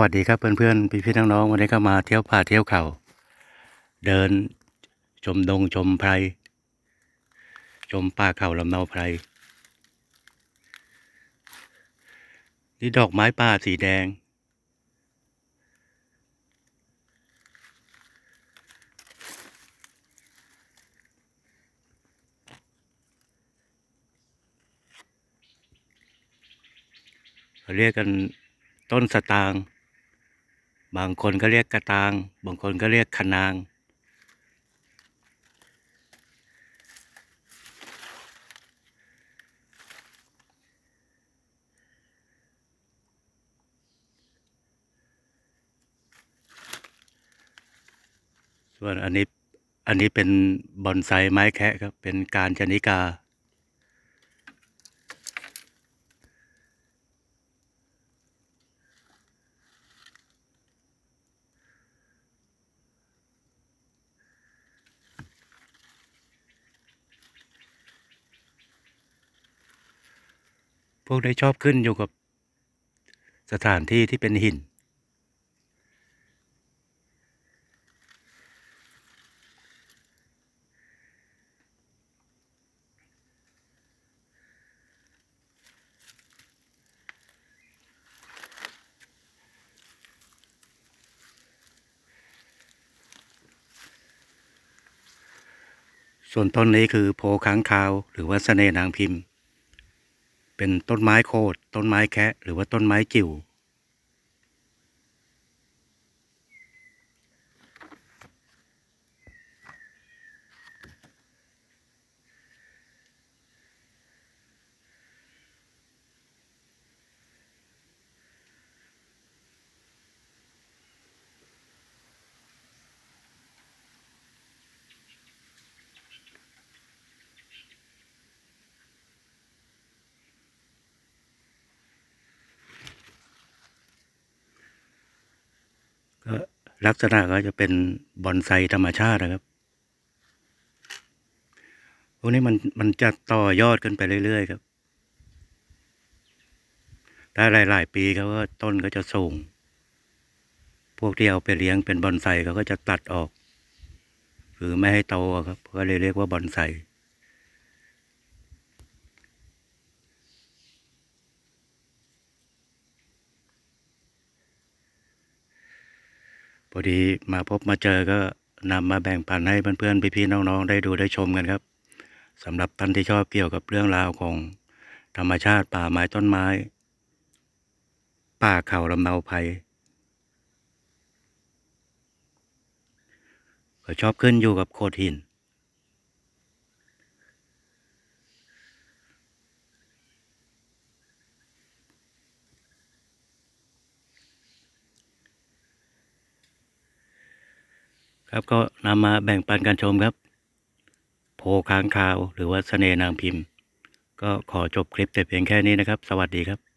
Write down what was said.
วัสดีครับเพื่อนๆพี่พี่น้องๆวันนี้ก็มาเที่ยวป่าเที่ยวเขาเดินชมดงชมไพรชมป่าเขาลำเนาไพรนี่ดอกไม้ป่าสีแดงเขาเรียกกันต้นสตาง บางคนก็เรียกกระตาง บางคนก็เรียกคะนาง ส่วนอันนี้ อันนี้เป็นบอนไซไม้แคะครับ เป็นการชนิกา พวกได้ชอบขึ้นอยู่กับสถานที่ที่เป็นหิน ส่วนต้นนี้คือโพค้างคาว หรือว่าเสน่นางพิมพ์ เป็นต้นไม้โคดต้นไม้แคะ หรือว่าต้นไม้จิ๋ว ก็ ลักษณะก็จะเป็นบอนไซธรรมชาตินะครับพวกนี้มันมันจะต่อยอดกันไปเรื่อยๆครับ ถ้าหลายๆปีเขาก็ต้นก็จะสูง พวกที่เอาไปเลี้ยงเป็นบอนไซเขาก็จะตัดออก หรือไม่ให้โตครับ ก็เลยเรียกว่าบอนไซ พอดีมาพบมาเจอก็นำมาแบ่งปันให้เพื่อนๆพี่ๆน้องๆได้ดูได้ชมกันครับสำหรับท่านที่ชอบเกี่ยวกับเรื่องราวของธรรมชาติป่าไม้ต้นไม้ ป่าเขาลำเนาไพรก็ชอบขึ้นอยู่กับโขดหิน ครับก็นำมาแบ่งปันการชมครับ โพค้างคาวหรือว่าเสน่นางพิมพ์ ก็ขอจบคลิปแต่เพียงแค่นี้นะครับ สวัสดีครับ